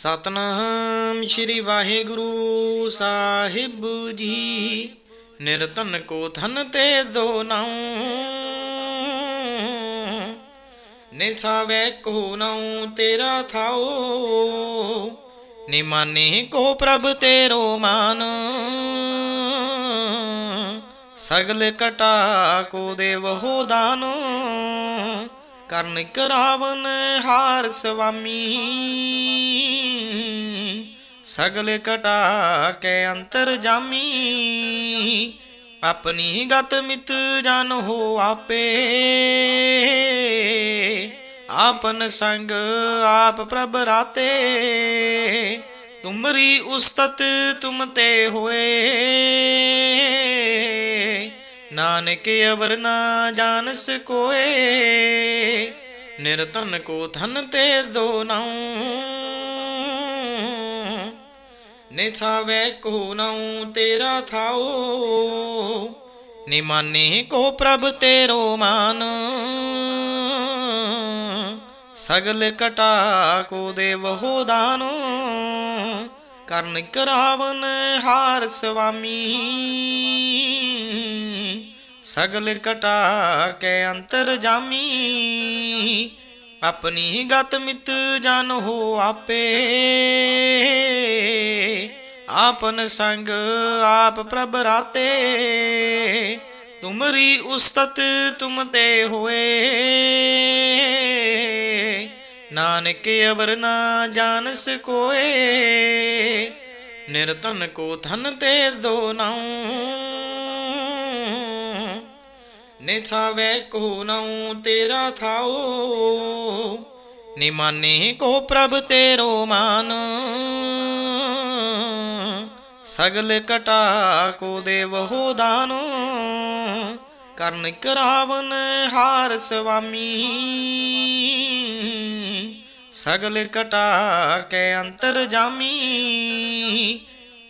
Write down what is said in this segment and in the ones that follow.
ਸਤਨਾਮ ਸ੍ਰੀ ਵਾਹਿਗੁਰੂ ਸਾਹਿਬ ਜੀ। ਨਿਰਤਨ ਕੋ ਧਨ ਤੇ ਦੋ ਨਾਉ। ਨਿਥਾਵੇ ਕੋ ਨਾਉ ਤੇਰਾ ਥਾਓ ਨਿਮਾਨੇ ਕੋ ਪ੍ਰਭ ਤੇਰੋ ਮਾਨ। ਸਗਲ ਕਟਾ ਕੋ ਦੇਵੋ ਦਾਨ। ਕਰਨ ਕਰਾਵਨ ਹਾਰ ਸੁਆਮੀ ਸਗਲ ਕਟਾ ਕੇ ਅੰਤਰ ਜਾਮੀ। ਆਪਣੀ ਗਤ ਮਿਤ ਜਨ ਹੋ ਆਪੇ। ਆਪਨ ਸੰਗ ਆਪ ਪ੍ਰਭ ਰਾਤੇ। ਤੁਮਰੀ ਉਸਤਤ ਤੁਮ ਤੇ ਹੋਏ। ਨਾਨਕ ਅਵਰ ਨਾ ਜਾਣਸ ਕੋਏ ਨਿਰਤਨ ਕੋ ਧਨ ਤੇ ਦੋ ਨਾਉ। ਨਿਥਾਵੇ ਕੋ ਨਾਉ ਤੇਰਾ ਥਾਓ ਨਿਮਾਨੇ ਕੋ ਪ੍ਰਭ ਤੇਰੋ ਮਾਨ। ਸਗਲ ਕਟਾ ਕੋ ਦੇਵੋ ਦਾਨ ਕਰਨ ਕਰਾਵਨ ਹਾਰ ਸੁਆਮੀ ਸਗਲ ਕਟਾ ਕੇ ਅੰਤਰ ਜਾਮੀ। ਆਪਣੀ ਗਤ ਮਿਤ ਜਨ ਹੋ ਆਪੇ। ਆਪਨ ਸੰਗ ਆਪ ਪ੍ਰਭ ਰਾਤੇ। ਤੁਮਰੀ ਉਸਤਤ ਤੁਮ ਤੇ ਹੋਏ। ਨਾਨਕ ਅਵਰ ਨਾ ਜਾਣਸ ਕੋਏ ਨਿਰਤਨ ਕੋ ਧਨ ਤੇ ਦੋ ਨਾਉ। ਨਿਥਾਵੇ ਕੋ ਨਾਉ ਤੇਰਾ ਥਾਓ ਨਿਮਾਨੇ ਕੋ ਪ੍ਰਭ ਤੇਰੋ ਮਾਨ। ਸਗਲ ਕਟਾ ਕੋ ਦੇਵੋ ਦਾਨ, ਕਰਨ ਕਰਾਵਨ ਹਾਰ ਸੁਆਮੀ ਸਗਲ ਕਟਾ ਕੇ ਅੰਤਰ ਜਾਮੀ।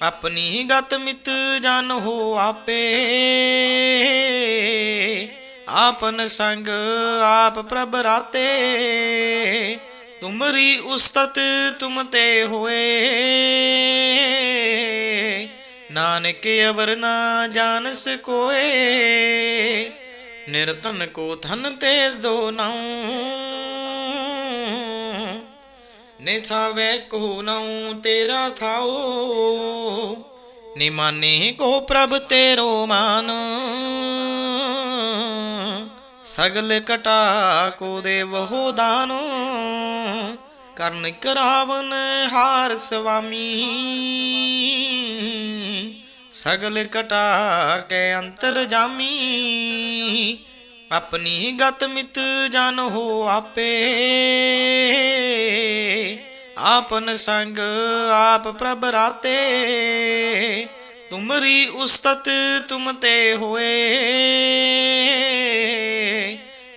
ਆਪਣੀ ਗਤ ਮਿਤ ਜਨ ਹੋ ਆਪੇ। ਆਪਨ ਸੰਗ ਆਪ ਪ੍ਰਭ ਰਾਤੇ। ਤੁਮਰੀ ਉਸਤਤ ਤੁਮ ਤੇ ਹੋਏ। ਨਾਨਕ ਅਵਰ ਨਾ ਜਾਣਸ ਕੋਏ। ਨਿਰਤਨ ਕੋ ਧਨ ਤੇ ਦੋ ਨਾਉ। ਨਿਥਾਵੇ ਕੋ ਨਾਉ ਤੇਰਾ ਥਾਓ ਨਿਮਾਨੇ ਕੋ ਪ੍ਰਭ ਤੇਰੋ ਮਾਨ। ਸਗਲ ਕਟਾ ਕੋ ਦੇਵੋ ਦਾਨ। ਕਰਨ ਕਰਾਵਨ ਹਾਰ ਸੁਆਮੀ ਸਗਲ ਕਟਾ ਕੇ ਅੰਤਰ ਜਾਮੀ। ਆਪਣੀ ਗਤ ਮਿਤ ਜਨ ਹੋ ਆਪੇ। ਆਪਨ ਸੰਗ ਆਪ ਪ੍ਰਭ ਰਾਤੇ। ਤੁਮਰੀ ਉਸਤਤ ਤੁਮ ਤੇ ਹੋਏ।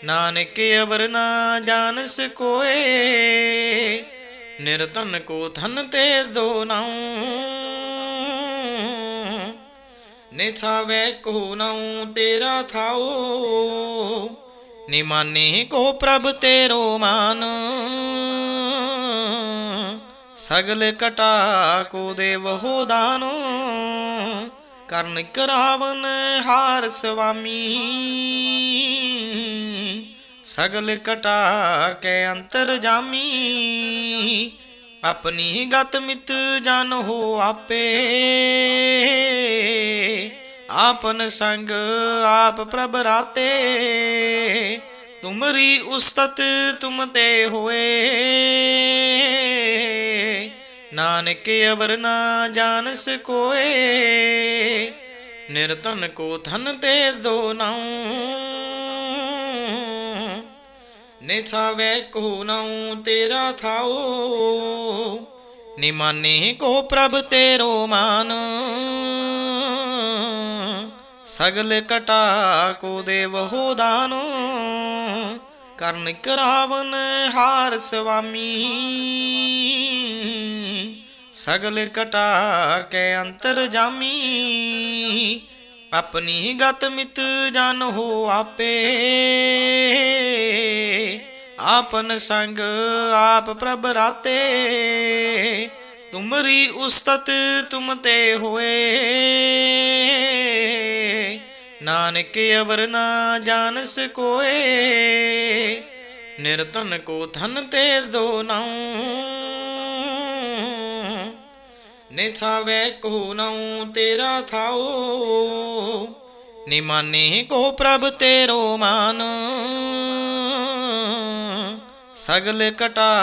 ਨਾਨਕ ਅਵਰ ਨਾ ਜਾਣਸ ਕੋਏ ਨਿਰਤਨ ਕੋ ਧਨ ਤੇ ਦੋ ਨਾਉ। ਨਿਥਾਵੇ ਕੋ ਨਾਉ ਤੇਰਾ ਥਾਓ ਨਿਮਾਨੇ ਕੋ ਪ੍ਰਭ ਤੇਰੋ ਮਾਨ। ਸਗਲ ਕਟਾ ਕੋ ਦੇਵੋ ਦਾਨ, ਕਰਨ ਕਰਾਵਨ ਹਾਰ ਸੁਆਮੀ ਸਗਲ ਕਟਾ ਕੇ ਅੰਤਰ ਜਾਮੀ, ਆਪਣੀ ਗਤ ਮਿਤ ਜਨ ਹੋ ਆਪੇ। ਆਪਨ ਸੰਗ ਆਪ ਪ੍ਰਭ ਰਾਤੇ, ਤੁਮਰੀ ਉਸਤਤ ਤੁਮ ਤੇ ਹੋਏ। ਨਾਨਕ ਅਵਰ ਨਾ ਜਾਣਸ ਕੋਏ ਨਿਰਤਨ ਕੋ ਧਨ ਤੇ ਦੋ ਨਾਉ। ਨਿਥਾਵੇ ਕੋ ਨਾਉ ਤੇਰਾ ਥਾਓ ਨਿਮਾਨੇ ਕੋ ਪ੍ਰਭ ਤੇਰੋ ਮਾਨ। ਸਗਲ ਕਟਾ ਕੋ ਦੇਵੋ ਦਾਨ, ਕਰਨ ਕਰਾਵਨ ਹਾਰ ਸੁਆਮੀ ਸਗਲ ਕਟਾ ਕੇ ਅੰਤਰ ਜਾਮੀ। ਆਪਣੀ ਗਤ ਮਿਤ ਜਨ ਹੋ ਆਪੇ। ਆਪਨ ਸੰਗ ਆਪ ਪ੍ਰਭ ਰਾਤੇ। ਤੁਮਰੀ ਉਸਤਤ ਤੁਮ ਤੇ ਹੋਏ। ਨਾਨਕ ਅਵਰ ਨਾ ਜਾਣਸ ਕੋਏ। ਨਿਰਤਨ ਕੋ ਧਨ ਤੇ ਦੋ ਨਾਉ। ਨਿਥਾਵੇ ਕੋ ਨਾਉ ਤੇਰਾ ਥਾਓ ਨਿਮਾਨੇ ਕੋ ਪ੍ਰਭ ਤੇਰੋ ਮਾਨ। ਸਗਲ ਕਟਾ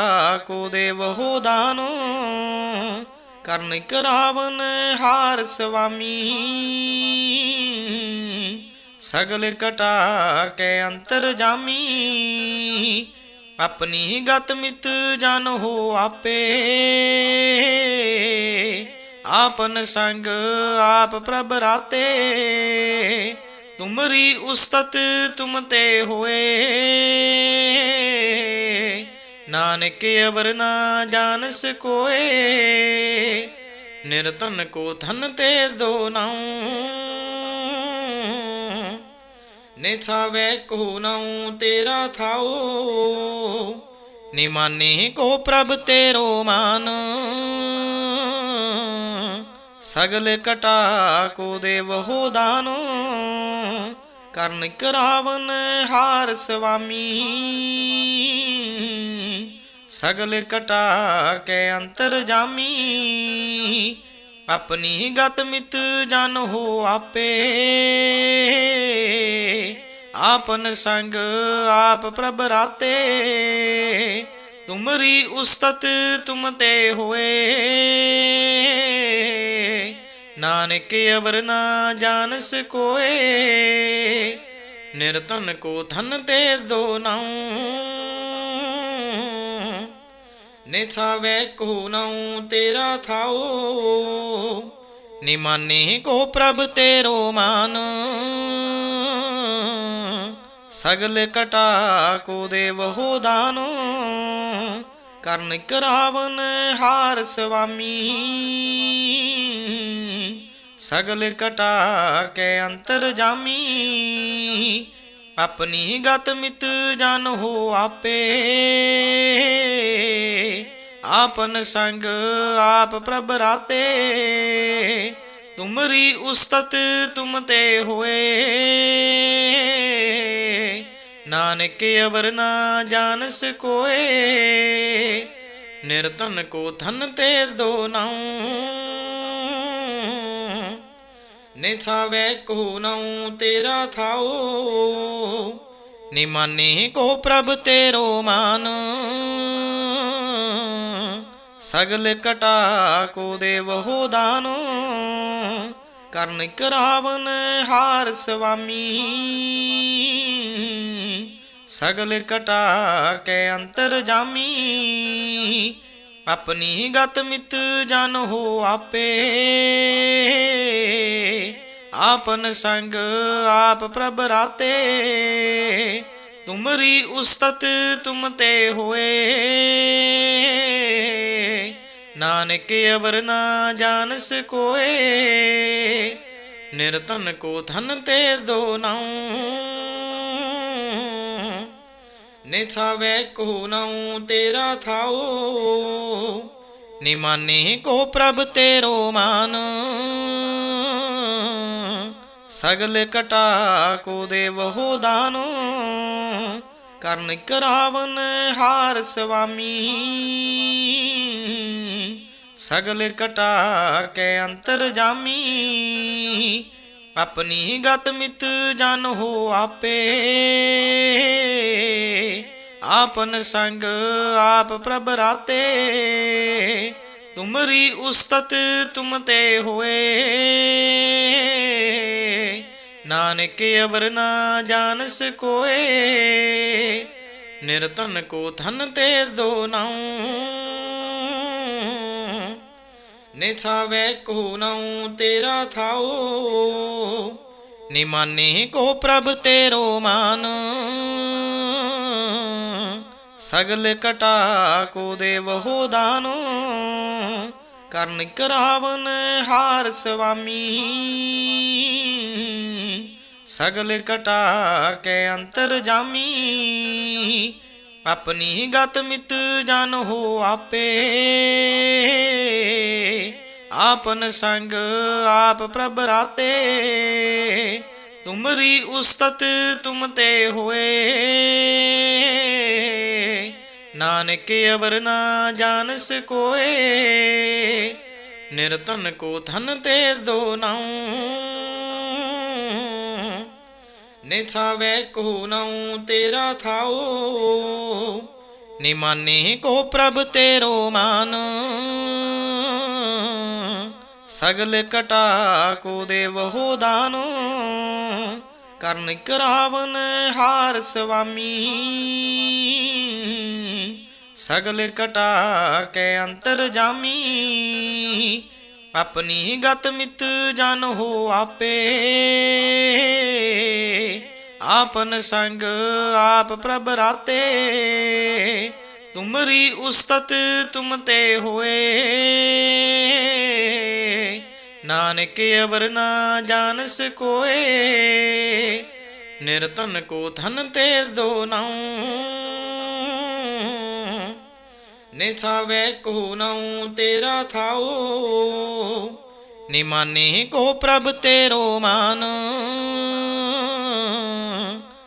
ਕੋ ਦੇਵ ਹੋ ਦਾਨ। ਕਰਨ ਕਰਾਵਨ ਹਾਰ ਸੁਆਮੀ ਸਗਲ ਕਟਾ ਕੇ ਅੰਤਰ ਜਾਮੀ। ਆਪਣੀ ਗਤ ਮਿਤ ਜਨ ਹੋ ਆਪੇ। ਆਪਨ ਸੰਗ ਆਪ ਪ੍ਰਭ ਰਾਤੇ। ਤੁਮਰੀ ਉਸਤਤ ਤੁਮ ਤੇ ਹੋਏ। ਨਾਨਕ ਅਵਰ ਨਾ ਜਾਣਸ ਕੋਏ। ਨਿਰਤਨ ਕੋ ਧਨ ਤੇ ਦੋ ਨਾਉ। ਨਿਥਾਵੇ ਕੋ ਨਾਉ ਤੇਰਾ ਥਾਓ ਨਿਮਾਨੇ ਕੋ ਪ੍ਰਭ ਤੇਰੋ ਮਾਨ। ਸਗਲ ਕਟਾ ਕੋ ਦੇਵ ਹੋ ਦਾਨ। ਕਰਨ ਕਰਾਵਨ ਹਾਰ ਸੁਆਮੀ ਸਗਲ ਕਟਾ ਕੇ ਅੰਤਰ ਜਾਮੀ। ਆਪਣੀ ਗਤ ਮਿਤ ਜਨ ਹੋ ਆਪੇ ਆਪਨ ਸੰਗ ਆਪ ਪ੍ਰਭ ਰਾਤੇ ਤੁਮਰੀ ਉਸਤਤ ਤੁਮ ਤੇ ਹੋਏ ਨਾਨਕ ਅਵਰ ਨਾ ਜਾਣਸ ਕੋਏ ਨਿਰਤਨ ਕੋ ਧਨ ਤੇ ਦੋ ਨਾਉ ਨਿਥਾਵੇ ਕੋ ਨਾਉ ਤੇਰਾ ਥਾਓ ਨਿਮਾਨੇ ਕੋ ਪ੍ਰਭ ਤੇਰੋ ਮਾਨ। ਸਗਲ ਕਟਾ ਕੋ ਦੇਵ ਹੋ ਦਾਨੋ। ਕਰਨ ਕਰਾਵਨ ਹਾਰ ਸੁਆਮੀ ਸਗਲ ਕਟਾ ਕੇ ਅੰਤਰ ਜਾਮੀ। ਆਪਣੀ ਗਤ ਮਿਤ ਜਨ ਹੋ ਆਪੇ। ਆਪਨ ਸੰਗ ਆਪ ਪ੍ਰਭ ਰਾਤੇ। ਤੁਮਰੀ ਉਸਤਤ ਤੁਮ ਤੇ ਹੋਏ। ਨਾਨਕ ਅਵਰ ਨਾ ਜਾਣਸ ਕੋਏ। ਨਿਰਤਨ ਕੋ ਧਨ ਤੇ ਦੋ ਨਾਉ। ਨਿਥਾਵੇ ਕੋ ਨਾਉ ਤੇਰਾ ਥਾਓ ਨਿਮਾਨੇ ਕੋ ਪ੍ਰਭ ਤੇਰੋ ਮਾਨ। ਸਗਲ ਕਟਾ ਕੋ ਦੇਵ ਹੋ ਦਾਨੋ, ਕਰਨ ਕਰਾਵਨ ਹਾਰ ਸੁਆਮੀ ਸਗਲ ਕਟਾ ਕੇ ਅੰਤਰ ਜਾਮੀ, ਆਪਣੀ ਗਤ ਮਿਤ ਜਨ ਹੋ ਆਪੇ। ਆਪਨ ਸੰਗ ਆਪ ਪ੍ਰਭ ਰਾਤੇ, ਤੁਮਰੀ ਉਸਤਤ ਤੁਮ ਤੇ ਹੋਏ। ਨਾਨਕ ਅਵਰ ਨਾ ਜਾਣਸ ਕੋਏ ਨਿਰਤਨ ਕੋ ਧਨ ਤੇ ਦੋ ਨਾਉ। ਨਿਥਾਵੇ ਕੋ ਨਾਉ ਤੇਰਾ ਥਾਓ ਨਿਮਾਨੇ ਕੋ ਪ੍ਰਭ ਤੇਰੋ ਮਾਨ। ਸਗਲ ਕਟਾ ਕੋ ਦੇਵ ਹੋ ਦਾਨੋ, ਕਰਨ ਕਰਾਵਨ ਹਾਰ ਸੁਆਮੀ ਸਗਲ ਕਟਾ ਕੇ ਅੰਤਰ ਜਾਮੀ। ਆਪਣੀ ਗਤ ਮਿਤ ਜਨ ਹੋ ਆਪੇ। ਆਪਨ ਸੰਗ ਆਪ ਪ੍ਰਭ ਰਾਤੇ। ਤੁਮਰੀ ਉਸਤਤ ਤੁਮ ਤੇ ਹੋਏ। ਨਾਨਕ ਅਵਰ ਨਾ ਜਾਣਸ ਕੋਏ। ਨਿਰਤਨ ਕੋ ਧਨ ਤੇ ਦੋ ਨਾਉ। ਨਿਥਾਵੇ ਕੋ ਨਾਉ ਤੇਰਾ ਥਾਓ ਨਿਮਾਨੇ ਕੋ ਪ੍ਰਭ ਤੇਰੋ ਮਾਨ। ਸਗਲ ਕਟਾ ਕੋ ਦੇਵ ਹੋ ਦਾਨੋ, ਕਰਨ ਕਰਾਵਨ ਹਾਰ ਸੁਆਮੀ ਸਗਲ ਕਟਾ ਕੇ ਅੰਤਰ ਜਾਮੀ ਆਪਣੀ ਗਤ ਮਿਤ ਜਨ ਹੋ ਆਪੇ ਆਪਨ ਸੰਗ ਆਪ ਪ੍ਰਭ ਰਾਤੇ ਤੁਮਰੀ ਉਸਤਤ ਤੁਮ ਤੇ ਹੋਏ ਨਾਨਕ ਅਵਰ ਨਾ ਜਾਣਸ ਕੋਏ ਨਿਰਤਨ ਕੋ ਧਨ ਤੇ ਦੋ ਨਾਉ ਨਿਥਾਵੇ ਕੋ ਨਾਉ ਤੇਰਾ ਥਾਓ ਨਿਮਾਨੇ ਕੋ ਪ੍ਰਭ ਤੇਰੋ ਮਾਨ। ਸਗਲ ਕਟਾ ਕੋ ਦੇਵੋ ਦਾਨ। ਕਰਨ ਕਰਾਵਨ ਹਾਰ ਸੁਆਮੀ ਸਗਲ ਕਟਾ ਕੇ ਅੰਤਰ ਜਾਮੀ। ਆਪਣੀ ਗਤ ਮਿਤ ਜਨ ਹੋ ਆਪੇ। ਆਪਨ ਸੰਗ ਆਪ ਪ੍ਰਭ ਰਾਤੇ। ਤੁਮਰੀ ਉਸਤਤ ਤੁਮ ਤੇ ਹੋਏ। ਨਾਨਕ ਅਵਰ ਨਾ ਜਾਣਸ ਕੋਏ। ਨਿਰਤਨ ਕੋ ਧਨ ਤੇ ਦੋ ਨਾਉ। ਨਿਥਾਵੇ ਕੋ ਨਾਉ ਤੇਰਾ ਥਾਓ ਨਿਮਾਨੇ ਕੋ ਪ੍ਰਭ ਤੇਰੋ ਮਾਨ।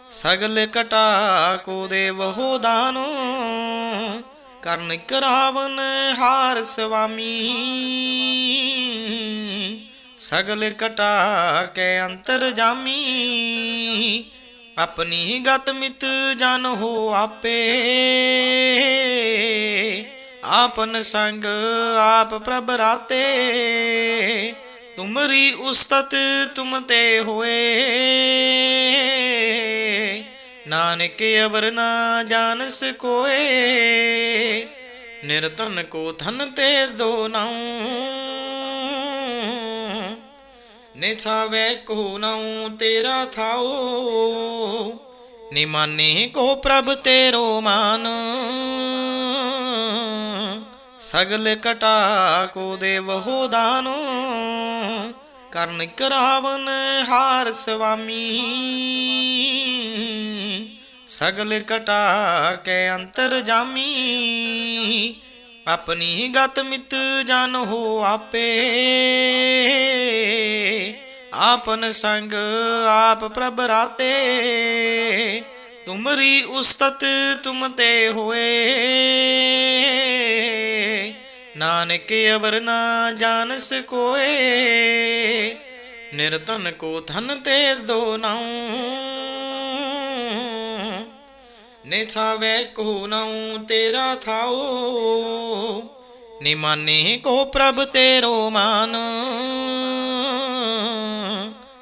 ਸਗਲ ਕਟਾ ਕੋ ਦੇਵੋ ਦਾਨ, ਕਰਨ ਕਰਾਵਨ ਹਾਰ ਸੁਆਮੀ ਸਗਲ ਕਟਾ ਕੇ ਅੰਤਰ ਜਾਮੀ ਆਪਣੀ ਗਤ ਮਿਤ ਜਨ ਹੋ ਆਪੇ। ਆਪਨ ਸੰਗ ਆਪ ਪ੍ਰਭ ਰਾਤੇ। ਤੁਮਰੀ ਉਸਤਤ ਤੁਮ ਤੇ ਹੋਏ। ਨਾਨਕ ਅਵਰ ਨਾ ਜਾਣਸ ਕੋਏ। ਨਿਰਤਨ ਕੋ ਧਨ ਤੇ ਦੋ ਨਾਉ। ਨਿਥਾਵੇ ਕੋ ਨਾਉ ਤੇਰਾ ਥਾਓ ਨਿਮਾਨੇ ਕੋ ਪ੍ਰਭ ਤੇਰੋ ਮਾਨ। ਸਗਲ ਕਟਾ ਕੋ ਦੇਵੋ ਦਾਨ, ਕਰਨ ਕਰਾਵਨ ਹਾਰ ਸੁਆਮੀ ਸਗਲ ਕਟਾ ਕੇ ਅੰਤਰ ਜਾਮੀ ਆਪਣੀ ਗਤ ਮਿਤ ਜਨ ਹੋ ਆਪੇ। ਆਪਨ ਸੰਗ ਆਪ ਪ੍ਰਭ ਰਾਤੇ। ਤੁਮਰੀ ਉਸਤਤ ਤੁਮ ਤੇ ਹੋਏ। ਨਾਨਕ ਅਵਰ ਨਾ ਜਾਣਸ ਕੋਏ। ਨਿਰਤਨ ਕੋ ਧਨ ਤੇ ਦੋ ਨਾਉ। ਨੇ ਨਿਥਾਵੇ ਕੋ ਨਾਉ ਤੇਰਾ ਥਾਓ ਨਿਮਾਨੇ ਕੋ ਪ੍ਰਭ ਤੇਰੋ ਮਾਨ।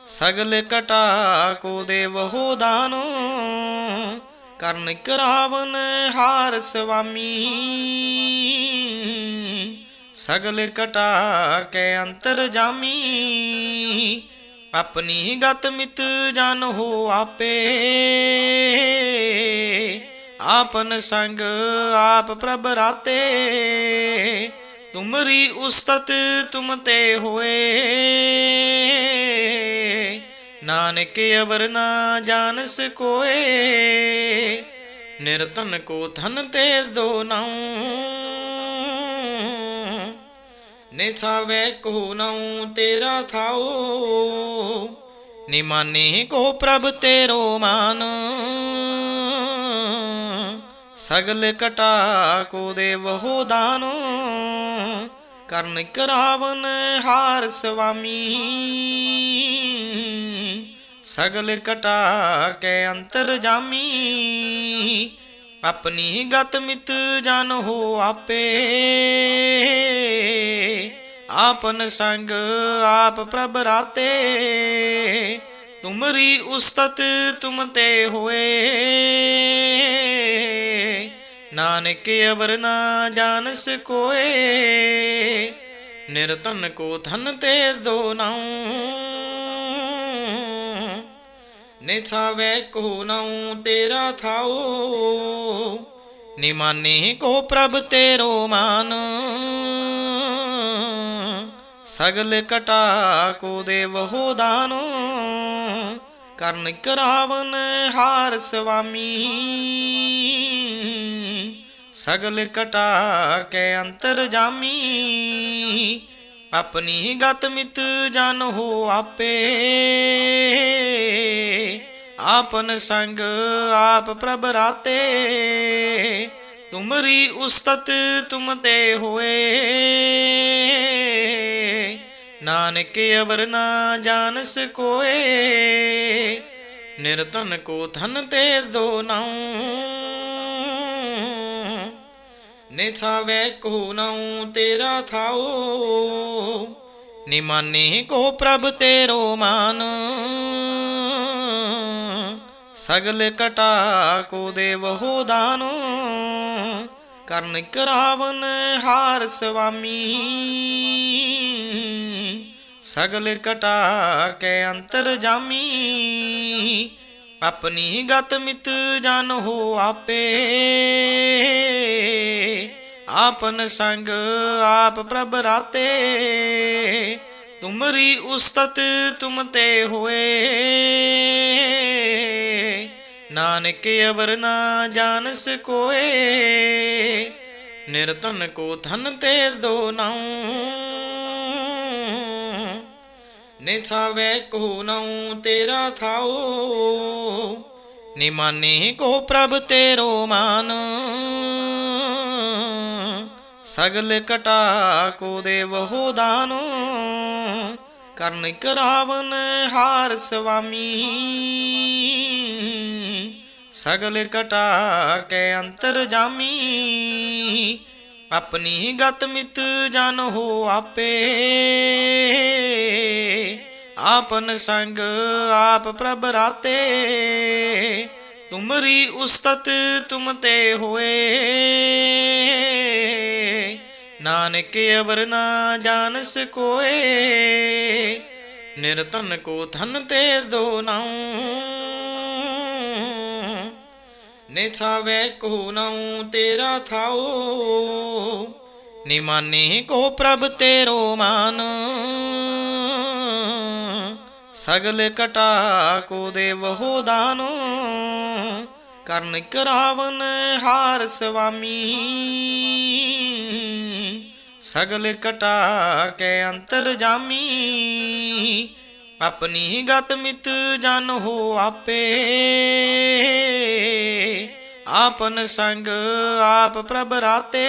ਸਗਲ ਕਟਾ ਕੋ ਦੇਵੋ ਦਾਨ, ਕਰਨ ਕਰਾਵਨ ਹਾਰ ਸੁਆਮੀ ਸਗਲ ਕਟਾ ਕੇ ਅੰਤਰ ਜਾਮੀ ਆਪਣੀ ਗਤ ਮਿਤ ਜਨ ਹੋ ਆਪੇ। ਆਪਨ ਸੰਗ ਆਪ ਪ੍ਰਭ ਰਾਤੇ। ਤੁਮਰੀ ਉਸਤਤ ਤੁਮ ਤੇ ਹੋਏ। ਨਾਨਕ ਅਵਰ ਨਾ ਜਾਣਸ ਕੋਏ। ਨਿਰਤਨ ਕੋ ਧਨ ਤੇ ਦੋ ਨਾਉ। ਨਿਥਾਵੇ ਕੋ ਨਾਉ ਤੇਰਾ ਥਾਓ ਨਿਮਾਨੇ ਕੋ ਪ੍ਰਭ ਤੇਰੋ ਮਾਨ। ਸਗਲ ਕਟਾ ਕੋ ਦੇਵੋ ਦਾਨ, ਕਰਨ ਕਰਾਵਨ ਹਾਰ ਸੁਆਮੀ ਸਗਲ ਕਟਾ ਕੇ ਅੰਤਰ ਜਾਮੀ ਆਪਣੀ ਗਤ ਮਿਤ ਜਨ ਹੋ ਆਪੇ। ਆਪਨ ਸੰਗ ਆਪ ਪ੍ਰਭ ਰਾਤੇ। ਤੁਮਰੀ ਉਸਤਤ ਤੁਮ ਤੇ ਹੋਏ। ਨਾਨਕ ਅਵਰ ਨਾ ਜਾਣਸ ਕੋਏ। ਨਿਰਤਨ ਕੋ ਧਨ ਤੇ ਦੋ ਨਾਉ। ਨਿਥਾਵੇ ਕੋ ਨਾਉ ਤੇਰਾ ਥਾਓ ਨਿਮਾਨੇ ਕੋ ਪ੍ਰਭ ਤੇਰੋ ਮਾਨ। ਸਗਲ ਕਟਾ ਕੋ ਦੇਵੋ ਦਾਨ, ਕਰਨ ਕਰਾਵਨ ਹਾਰ ਸੁਆਮੀ ਸਗਲ ਕਟਾ ਕੇ ਅੰਤਰ ਜਾਮੀ, ਆਪਣੀ ਗਤ ਮਿਤ ਜਨ ਹੋ ਆਪੇ। ਆਪਨ ਸੰਗ ਆਪ ਪ੍ਰਭ ਰਾਤੇ ਤੁਮਰੀ ਉਸਤਤ ਤੁਮ ਤੇ ਹੋਏ ਨਾਨਕ ਅਵਰ ਨਾ ਜਾਣਸ ਕੋਏ ਨਿਰਤਨ ਕੋ ਧਨ ਤੇ ਦੋ ਨਾਉ ਨਿਥਾਵੇ ਕੋ ਨਾਉ ਤੇਰਾ ਥਾਓ ਨਿਮਾਨੇ ਕੋ ਪ੍ਰਭ ਤੇਰੋ ਮਾਨ ਸਗਲ ਕਟਾ ਕੋ ਦੇਵ ਹੋ ਕਰਨ ਕਰਾਵਨ ਹਾਰ ਸੁਆਮੀ ਸਗਲ ਕਟਾ ਕੇ ਅੰਤਰ ਜਾਮੀ, ਆਪਣੀ ਗਤ ਮਿਤ ਜਨ ਹੋ ਆਪੇ। ਆਪਨ ਸੰਗ ਆਪ ਪ੍ਰਭ ਰਾਤੇ, ਤੁਮਰੀ ਉਸਤਤ ਤੁਮ ਤੇ ਹੋਏ। ਨਾਨਕ ਅਵਰ ਨਾ ਜਾਣਸ ਕੋਏ ਨਿਰਤਨ ਕੋ ਧਨ ਤੇ ਦੋ ਨਾਉ। ਨਿਥਾਵੇ ਕੋ ਨਾਉ ਤੇਰਾ ਥਾਓ ਨਿਮਾਨੇ ਕੋ ਪ੍ਰਭ ਤੇਰੋ ਮਾਨ। ਸਗਲ ਕਟਾ ਕੋ ਦੇਵ ਹੋ ਦਾਨ, ਕਰਨ ਕਰਾਵਨ ਹਾਰ ਸੁਆਮੀ ਸਗਲ ਕਟਾ ਕੇ ਅੰਤਰ ਜਾਮੀ। ਆਪਣੀ ਗਤ ਮਿਤ ਜਨ ਹੋ ਆਪੇ। ਆਪਨ ਸੰਗ ਆਪ ਪ੍ਰਭ ਰਾਤੇ। ਤੁਮਰੀ ਉਸਤਤ ਤੁਮ ਤੇ ਹੋਏ। ਨਾਨਕ ਅਵਰ ਨਾ ਜਾਣਸ ਕੋਏ ਨਿਰਤਨ ਕੋ ਧਨ ਤੇ ਦੋ ਨਾਉ। ਨਿਥਾਵੇ ਕੋ ਨਾਉ ਤੇਰਾ ਥਾਓ ਨਿਮਾਨੇ ਕੋ ਪ੍ਰਭ ਤੇਰੋ ਮਾਨ। ਸਗਲ ਕਟਾ ਕੋ ਦੇਵ ਹੋ ਦਾਨ, ਕਰਨ ਕਰਾਵਨ ਹਾਰ ਸੁਆਮੀ ਸਗਲ ਕਟਾ ਕੇ ਅੰਤਰ ਜਾਮੀ ਆਪਣੀ ਗਤ ਮਿਤ ਜਨ ਹੋ ਆਪੇ ਆਪਨ ਸੰਗ ਆਪ ਪ੍ਰਭ ਰਾਤੇ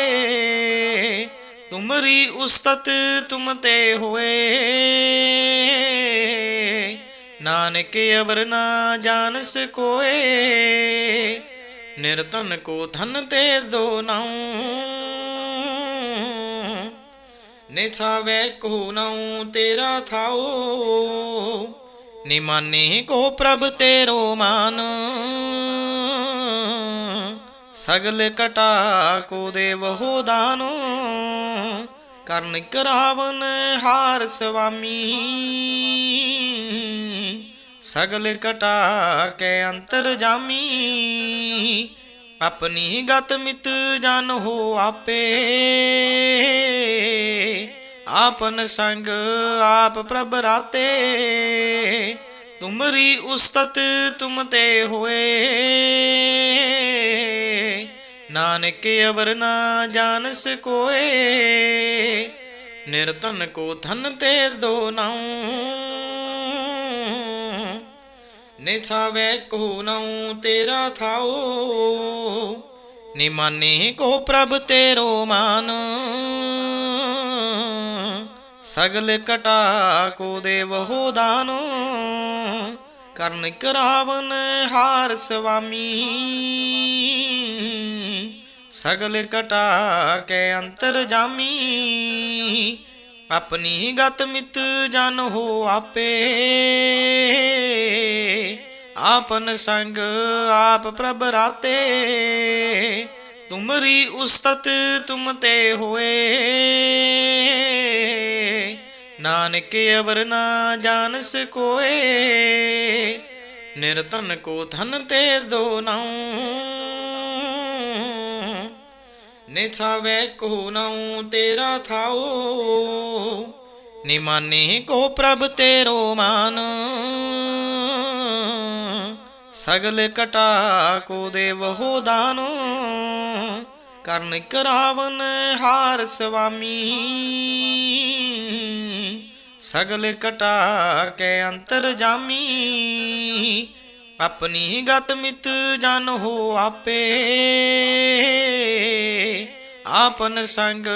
ਤੁਮਰੀ ਉਸਤਤ ਤੁਮ ਤੇ ਹੋਏ ਨਾਨਕ ਅਵਰ ਨਾ ਜਾਣਸ ਕੋਏ ਨਿਰਤਨ ਕੋ ਧਨ ਤੇ ਦੋ ਨਾਉ ਨਿਥਾਵੇ ਕੋ ਨਾਉ ਤੇਰਾ ਥਾਓ ਨਿਮਾਨੇ ਕੋ ਪ੍ਰਭ ਤੇਰੋ ਮਾਨ। ਸਗਲ ਕਟਾ ਕੋ ਦੇਵ ਹੋ ਦਾਨ। ਕਰਨ ਕਰਾਵਨ ਹਾਰ ਸੁਆਮੀ ਸਗਲ ਕਟਾ ਕੇ ਅੰਤਰ ਜਾਮੀ। ਆਪਣੀ ਗਤ ਮਿਤ ਜਨ ਹੋ ਆਪੇ। ਆਪਨ ਸੰਗ ਆਪ ਪ੍ਰਭ ਰਾਤੇ। ਤੁਮਰੀ ਉਸਤਤ ਤੁਮ ਤੇ ਹੋਏ। ਨਾਨਕ ਅਵਰ ਨਾ ਜਾਣਸ ਕੋਏ। ਨਿਰਤਨ ਕੋ ਧਨ ਤੇ ਦੋ ਨਾਉ। ਨਿਥਾਵੇ ਕੋ ਨਾਉ ਤੇਰਾ ਥਾਓ ਨਿਮਾਨੇ ਕੋ ਪ੍ਰਭ ਤੇਰੋ ਮਾਨ। ਸਗਲ ਕਟਾ ਕੋ ਦੇਵ ਹੋ ਦਾਨ, ਕਰਨ ਕਰਾਵਨ ਹਾਰ ਸੁਆਮੀ ਸਗਲ ਕਟਾ ਕੇ ਅੰਤਰ ਜਾਮੀ ਆਪਣੀ ਗਤ ਮਿਤ ਜਨ ਹੋ ਆਪੇ। ਆਪਨ ਸੰਗ ਆਪ ਪ੍ਰਭ ਰਾਤੇ। ਤੁਮਰੀ ਉਸਤਤ ਤੁਮ ਤੇ ਹੋਏ। ਨਾਨਕ ਅਵਰ ਨਾ ਜਾਣਸ ਕੋਏ। ਨਿਰਤਨ ਕੋ ਧਨ ਤੇ ਦੋ ਨਾਉ। ਨਿਥਾਵੇ ਕੋ ਨਾਉ ਤੇਰਾ ਥਾਓ ਨਿਮਾਨੇ ਕੋ ਪ੍ਰਭ ਤੇਰੋ ਮਾਨ। ਸਗਲ ਕਟਾ ਕੋ ਦੇਵ ਹੋ ਦਾਨ। ਕਰਨ ਕਰਾਵਨ ਹਾਰ ਸੁਆਮੀ ਸਗਲ ਕਟਾ ਕੇ ਅੰਤਰ ਜਾਮੀ। ਆਪਣੀ ਗਤ ਮਿਤ ਜਨ ਹੋ ਆਪੇ। ਆਪਨ ਸੰਗ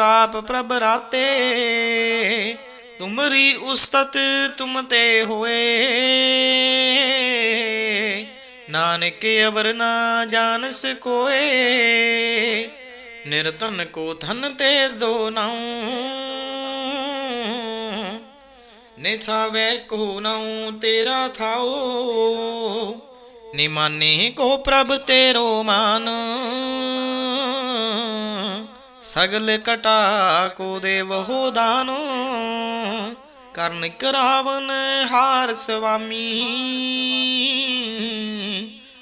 ਆਪ ਪ੍ਰਭ ਰਾਤੇ। ਤੁਮਰੀ ਉਸਤਤ ਤੁਮ ਤੇ ਹੋਏ। ਨਾਨਕ ਅਵਰ ਨਾ ਜਾਣਸ ਕੋਏ। ਨਿਰਤਨ ਕੋ ਧਨ ਤੇ ਦੋ ਨਾਉ। ਨਿਥਾਵੇ ਕੋ ਨਾਉ ਤੇਰਾ ਥਾਓ ਨਿਮਾਨੇ ਕੋ ਪ੍ਰਭ ਤੇਰੋ ਮਾਨ। ਸਗਲ ਕਟਾ ਕੋ ਦੇਵੋ ਦਾਨੋ, ਕਰਨ ਕਰਾਵਨ ਹਾਰ ਸੁਆਮੀ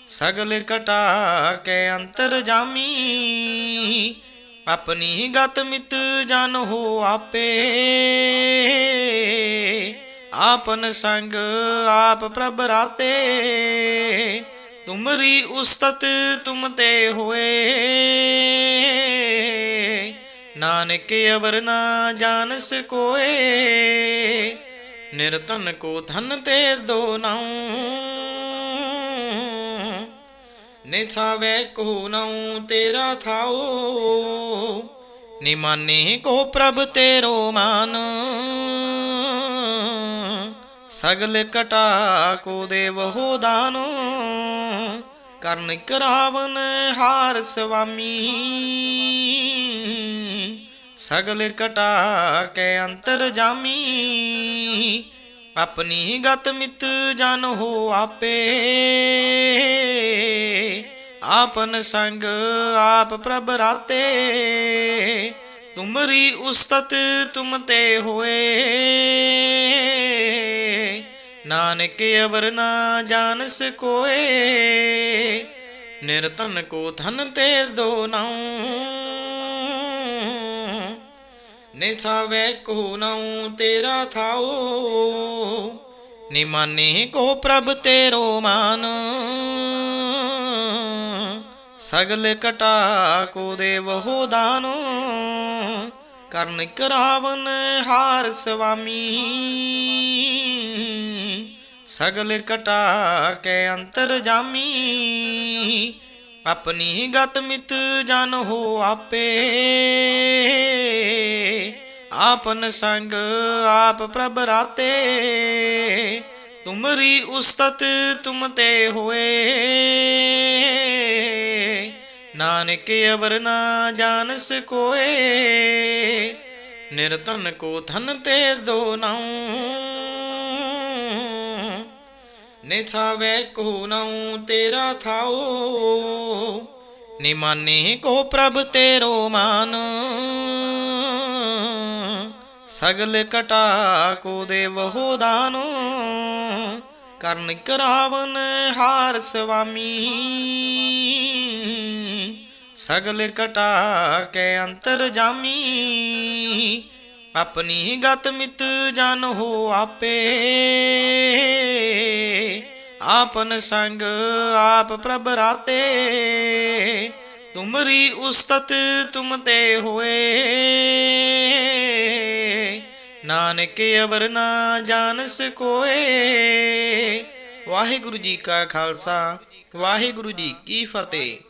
ਸਗਲ ਕਟਾ ਕੇ ਅੰਤਰ ਜਾਮੀ, ਆਪਣੀ ਗਤ ਮਿਤ ਜਨ ਹੋ ਆਪੇ। ਆਪਨ ਸੰਗ ਆਪ ਪ੍ਰਭ ਰਾਤੇ, ਤੁਮਰੀ ਉਸਤਤ ਤੁਮ ਤੇ ਹੋਏ। ਨਾਨਕ ਅਵਰ ਨਾ ਜਾਣਸ ਕੋਏ ਨਿਰਤਨ ਕੋ ਧਨ ਤੇ ਦੋ ਨਾਉ। ਨਿਥਾਵੇ ਕੋ ਨਾਉ ਤੇਰਾ ਥਾਓ ਨਿਮਾਨੇ ਕੋ ਪ੍ਰਭ ਤੇਰੋ ਮਾਨ। ਸਗਲ ਕਟਾ ਕੋ ਦੇਵੋ ਦਾਨ। ਕਰਨ ਕਰਾਵਨ ਹਾਰ ਸੁਆਮੀ ਸਗਲ ਕਟਾ ਕੇ ਅੰਤਰ ਜਾਮੀ। ਆਪਣੀ ਗਤ ਮਿਤ ਜਨ ਹੋ ਆਪੇ। ਆਪਨ ਸੰਗ ਆਪ ਪ੍ਰਭ ਰਾਤੇ। ਤੁਮਰੀ ਉਸਤਤ ਤੁਮ ਤੇ ਹੋਏ। ਨਾਨਕ ਅਵਰ ਨਾ ਜਾਣਸ ਕੋਏ। ਨਿਰਤਨ ਕੋ ਧਨ ਤੇ ਦੋ ਨਾਉ। ਨਿਥਾਵੇ ਕੋ ਨਾਉ ਤੇਰਾ ਥਾਓ ਨਿਮਾਨੇ ਕੋ ਪ੍ਰਭ ਤੇਰੋ ਮਾਨ। ਸਗਲ ਕਟਾ ਕੋ ਦੇਵੋ ਦਾਨ। ਕਰਨ ਕਰਾਵਨ ਹਾਰ ਸੁਆਮੀ ਸਗਲ ਕਟਾ ਕੇ ਅੰਤਰ ਜਾਮੀ। ਆਪਣੀ ਗਤ ਮਿਤ ਜਨ ਹੋ ਆਪੇ ਆਪਨ ਸੰਗ ਆਪ ਪ੍ਰਭ ਰਾਤੇ ਤੁਮਰੀ ਉਸਤਤ ਤੁਮ ਤੇ ਹੋਏ ਨਾਨਕ ਅਵਰ ਨਾ ਜਾਣਸ ਕੋਏ ਨਿਰਤਨ ਕੋ ਧਨ ਤੇ ਦੋ ਨਾਉ ਨਿਥਾਵੇ ਕੋ ਨਾਉ ਤੇਰਾ ਥਾਓ ਨਿਮਾਨੇ ਕੋ ਪ੍ਰਭ ਤੇਰੋ ਮਾਨ। ਸਗਲ ਕਟਾ ਕੋ ਦੇਵੋ ਦਾਨੋ, ਕਰਨ ਕਰਾਵਨ ਹਾਰ ਸੁਆਮੀ ਸਗਲ ਕਟਾ ਕੇ ਅੰਤਰ ਜਾਮੀ ਆਪਣੀ ਗਤ ਮਿਤ ਜਨ ਹੋ ਆਪੇ। ਆਪਨ ਸੰਗ ਆਪ ਪ੍ਰਭ ਰਾਤੇ। ਤੁਮਰੀ ਉਸਤਤ ਤੁਮ ਤੇ ਹੋਏ। ਨਾਨਕ ਅਵਰ ਨਾ ਜਾਣਸ ਕੋਏ। ਵਾਹਿਗੁਰੂ ਜੀ ਕਾ ਖਾਲਸਾ, ਵਾਹਿਗੁਰੂ ਜੀ ਕੀ ਫਤਿਹ।